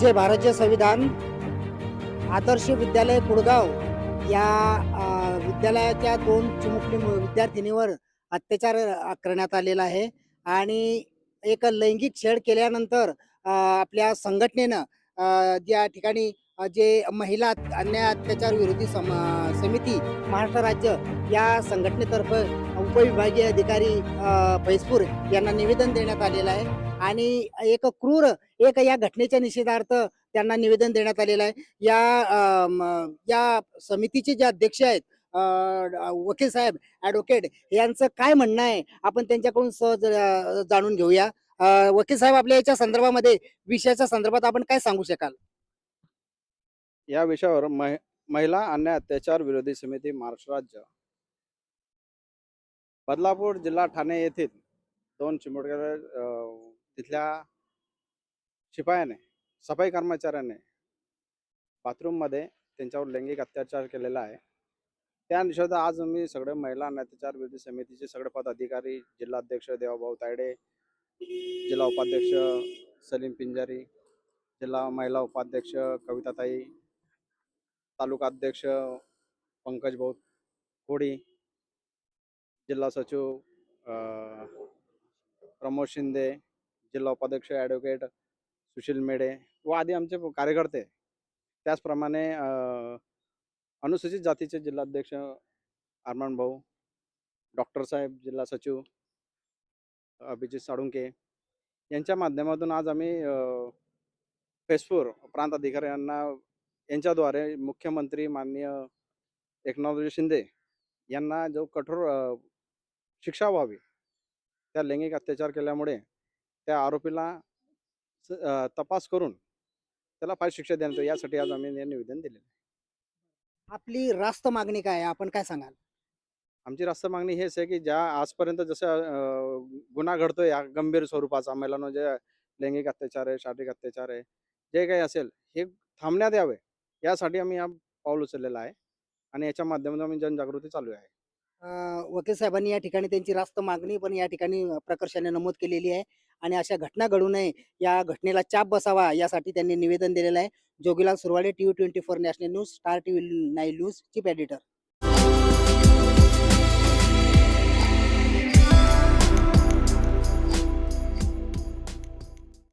जे भारतीय संविधान आदर्श विद्यालय कुडगाव या विद्यालयाच्या दोन चिमुकली विद्यार्थिनीवर अत्याचार करण्यात आलेला आहे. आणि एक लैंगिक छेड केल्यानंतर आपल्या संघटनेनं ज्या ठिकाणी जे महिला अन्याय अत्याचार विरोधी सम समिती महाराष्ट्र राज्य या संघटनेतर्फे उपविभागीय अधिकारी भैसपूर फैजपूर यांना निवेदन देण्यात आलेलं आहे. आणि एक क्रूर एक या घटनेच्या निषेधार्थ त्यांना निवेदन देण्यात आलेलं आहे. या या समितीचे जे अध्यक्ष आहेत वकील साहेब ऍडव्होकेट यांचं काय म्हणणं आहे आपण त्यांच्याकडून सहज जाणून घेऊया. वकील साहेब आपल्या याच्या संदर्भामध्ये विषयाच्या संदर्भात आपण काय सांगू शकाल? या विषयावर महि महिला अन्याय अत्याचार विरोधी समिती महाराष्ट्र राज्य. बदलापूर जिल्हा ठाणे येथील दोन चिमुटकर तिथल्या शिपायाने सफाई कर्मचाऱ्याने बाथरूममध्ये त्यांच्यावर लैंगिक अत्याचार केलेला आहे. त्या निषेधात आज मी सगळे महिला अन्याय अत्याचार विरोधी समितीचे सगळे पदाधिकारी जिल्हाध्यक्ष देवाभाऊ तायडे जिल्हा उपाध्यक्ष सलीम पिंजारी जिल्हा महिला उपाध्यक्ष कविताताई तालुका अध्यक्ष पंकज भाऊ खोडी जिल्हा सचिव प्रमोद शिंदे जिल्हा उपाध्यक्ष ॲडव्होकेट सुशील मेढे व आदी आमचे कार्यकर्ते. त्याचप्रमाणे अनुसूचित जातीचे जिल्हाध्यक्ष अरमान भाऊ डॉक्टर साहेब जिल्हा सचिव अभिजित साळुंके यांच्या माध्यमातून आज आम्ही फेसपूर प्रांत अधिकारी यांना यांच्याद्वारे मुख्यमंत्री माननीय एकनाथजी शिंदे यांना जो कठोर शिक्षा व्हावी त्या लैंगिक अत्याचार केल्यामुळे त्या आरोपीला तपास करून त्याला फार शिक्षा देण्यात यासाठी आज आम्ही निवेदन दिले आपली रास्त मागणी काय आहे? आपण काय सांगाल? आमची रास्त मागणी हेच आहे की ज्या आजपर्यंत जसं गुन्हा घडतोय या गंभीर स्वरूपाचा महिलांवर जे लैंगिक अत्याचार आहे शारीरिक अत्याचार आहे जे काही असेल हे थांबण्यात यावे. यासाठी आम्ही हा पाऊल उचललेला आहे आणि याच्या माध्यमातून आम्ही जनजागृती चालू आहे. अ, वकील साहेबांनी या ठिकाणी त्यांची रास्त मागणी पण या ठिकाणी प्रकर्षाने नमूद केलेली आहे आणि अशा घटना घडू नये या घटनेला चाप बसावा यासाठी त्यांनी निवेदन दिलेलं आहे. Jogilal Surwade TV twenty four national news star TV nine news chief editor.